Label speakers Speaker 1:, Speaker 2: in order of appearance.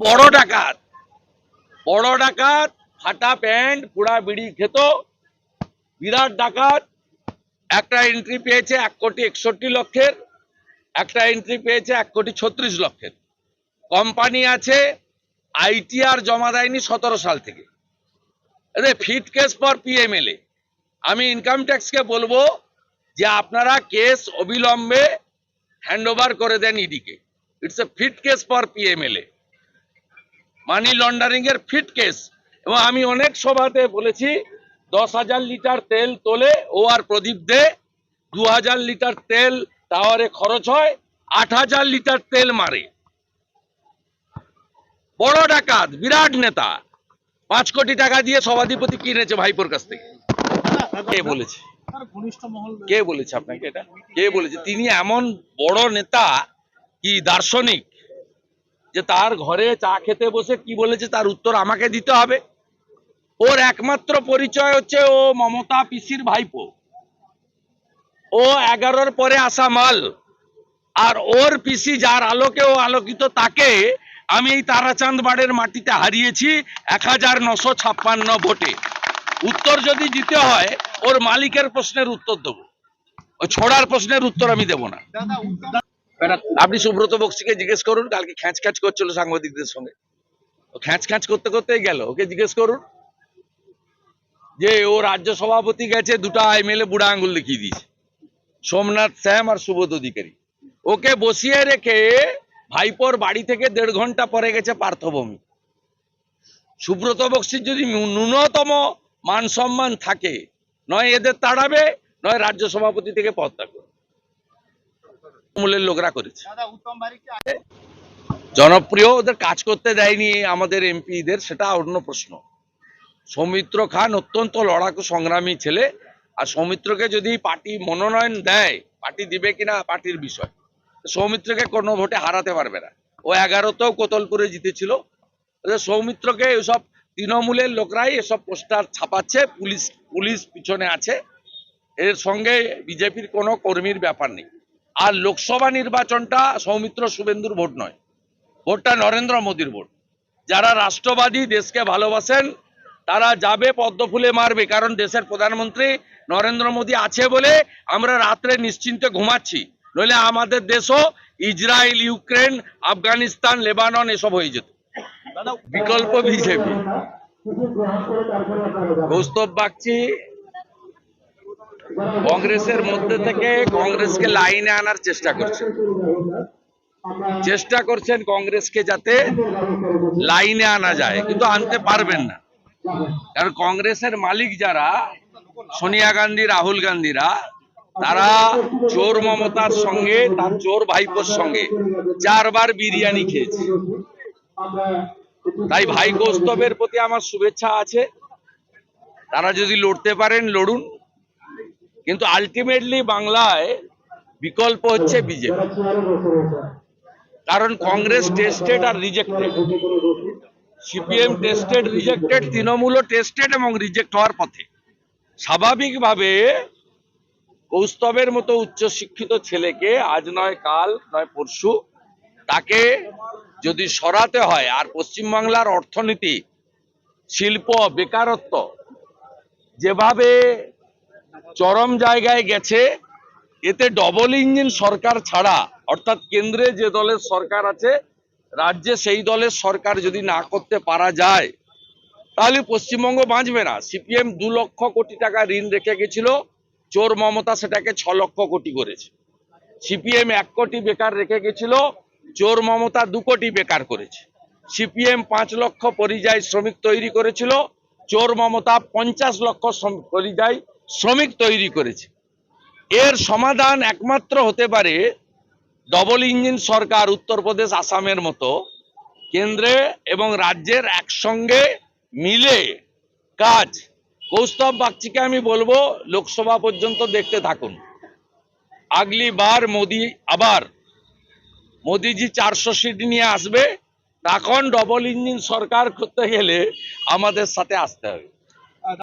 Speaker 1: বড় ডাকাত। বড় ডাকাত, ফাটা প্যান্ট, পুরা বিড়ি খেত। বিরাট ডাকাত। একটা এন্ট্রি পেয়েছে এক কোটি একষট্টি লক্ষের, একটা এন্ট্রি পেয়েছে এক কোটি ছত্রিশ লক্ষের। কোম্পানি আছে আইটিআর জমা দেয়নি সতেরো সাল থেকে। আরে, ফিট কেস ফর পিএমএলএ আমি ইনকাম ট্যাক্সকে বলব যে আপনারা কেস অবিলম্বে হ্যান্ডওভার করে দেন ইডিকে it's a fit case for PMLA money laundering এর ফিট কেস এবং আমি অনেক সভাতে বলেছি, দশ হাজার লিটার তেল তোলে, ও আর প্রদীপ দে, দু হাজার লিটার তেল টাওয়ারে খরচ হয়, আট হাজার লিটার তেল মারে। বড় ডাকাত, বিরাট নেতা, পাঁচ কোটি টাকা দিয়ে সভাধিপতি কিনেছে ভাইপোর কাছ থেকে। কে বলেছে? কে বলেছে আপনাকে এটা? কে বলেছে? তিনি এমন বড় নেতা কি দার্শনিক? যে তার ঘরে চা খেতে বসে কি বলেছে তার উত্তর আমাকে দিতে হবে। ওর একমাত্র পরিচয় হচ্ছে ও মমতা পিসির ভাইপো। ও এগারোর পরে আসা মাল। আর ওর পিসি যার আলোকে ও আলোকিত তাকে আমি এই তারাচাঁদ বাড়ের মাটিতে হারিয়েছি এক হাজার নশো ছাপ্পান্ন ভোটে। উত্তর যদি দিতে হয়, ওর মালিকের প্রশ্নের উত্তর দেবো। ওই ছোড়ার প্রশ্নের উত্তর আমি দেবো না। আপনি সুব্রত বক্সিকে জিজ্ঞেস করুন, কালকে খ্যাঁচ খ্যাঁচ করছিল সাংবাদিকদের সঙ্গে। ও খ্যাঁচ খ্যাঁচ করতে করতেই গেল, ওকে জিজ্ঞেস করুন যে ও রাজ্য সভাপতি গেছে, দুটো এমএলএ বুড়া আঙ্গুল দেখিয়ে দিয়েছে। সোমনাথ শ্যাম আর সুবোধ অধিকারী। ওকে বসিয়ে রেখে ভাইপোর বাড়ি থেকে দেড় ঘণ্টা পরে গেছে পার্থভূমি। সুব্রত বক্সির যদি ন্যূনতম মান সম্মান থাকে, নয় এদের তাড়াবে, নয় রাজ্য সভাপতি থেকে পদ থাকবে মূলের লোকরা করেছে। জনপ্রিয় ওদের কাজ করতে দেয়নি আমাদের এমপিদের সেটা অন্য প্রশ্ন। সৌমিত্র খান অত্যন্ত লড়াকু সংগ্রামী ছেলে আর সৌমিত্রকে যদি পার্টি মনোনয়ন দেয় পার্টি দিবে কিনা পার্টির বিষয়। সৌমিত্রকে কোনো ভোটে হারাতে পারবে না। ও এগারোতেও কোতলপুরে জিতেছিল। সৌমিত্রকে এসব তৃণমূলের লোকরাই এসব পোস্টার ছাপাচ্ছে পুলিশ পুলিশ পিছনে আছে। এর সঙ্গে বিজেপির কোনো কর্মীর ব্যাপার নেই। আর লোকসভা নির্বাচনটা সৌমিত্র শুভেন্দুর ভোট নয়। ভোটটা নরেন্দ্র মোদীর ভোট। যারা রাষ্ট্রবাদী, দেশকে ভালোবাসেন, তারা যাবে পদ্ম ফুলে মারবে, কারণ দেশের প্রধানমন্ত্রী নরেন্দ্র মোদী আছে বলে আমরা রাত্রে নিশ্চিন্তে ঘুমাচ্ছি। নইলে আমাদের দেশও ইসরায়েল, ইউক্রেন, আফগানিস্তান, লেবানন এসব হয়ে যেত। বিকল্প বিজেপি। কৌস্তব বাগচি কংগ্রেসের মধ্যে থেকে কংগ্রেসকে লাইনে আনার চেষ্টা করছেন। চেষ্টা করছেন কংগ্রেসকে যাতে লাইনে আনা যায়, কিন্তু আনতে পারবেন না। কারণ কংগ্রেসের মালিক যারা, সোনিয়া গান্ধী, রাহুল গান্ধীরা, তারা চোর মমতার সঙ্গে, তার চোর ভাইপোর সঙ্গে চারবার বিরিয়ানি খেয়েছে। তাই ভাই কৌস্তবের প্রতি আমার শুভেচ্ছা আছে। তারা যদি লড়তে পারেন, লড়ুন। কিন্তু আলটিমেটলি বাংলায় বিকল্প হচ্ছে বিজেপি। কারণ কংগ্রেস টেস্টেড আর রিজেক্টেড সিপিএম টেস্টেড রিজেক্টেড তৃণমূলও টেস্টেড এবং রিজেক্ট হওয়ার পথে। স্বাভাবিকভাবে কৌস্তবের মতো উচ্চশিক্ষিত ছেলেকে আজ নয় কাল, নয় পরশু তাকে যদি সরাতে হয়, আর পশ্চিমবাংলার অর্থনীতি, শিল্প, বেকারত্ব, যেভাবে চরম জায়গায় গেছে, এতে ডবল ইঞ্জিন সরকার ছাড়া, অর্থাৎ কেন্দ্রে যে দলের সরকার আছে, রাজ্যে সেই দলের সরকার যদি না করতে পারা যায়, তাহলে পশ্চিমবঙ্গ বাঁচবে না। সিপিএম দু লক্ষ কোটি টাকা ঋণ রেখে গেছিল, চোর মমতা সেটাকে ছ লক্ষ কোটি করেছে। সিপিএম এক কোটি বেকার রেখে গেছিল, চোর মমতা দু কোটি বেকার করেছে। সিপিএম পাঁচ লক্ষ পরিযায়ী শ্রমিক তৈরি করেছিল, চোর মমতা পঞ্চাশ লক্ষ পরিযায়ী শ্রমিক তৈরি করেছে। এর সমাধান একমাত্র হতে পারে ডবল ইঞ্জিন সরকার উত্তরপ্রদেশ আসামের মতো কেন্দ্রে এবং রাজ্যের একসঙ্গে মিলে কাজ। কৌস্তব বাগচিকে আমি বলব, লোকসভা পর্যন্ত দেখতে থাকুন। আগলি বার মোদি, আবার মোদিজি চারশো সিট নিয়ে আসবে, তখন ডবল ইঞ্জিন সরকার করতে গেলে আমাদের সাথে আসতে হবে।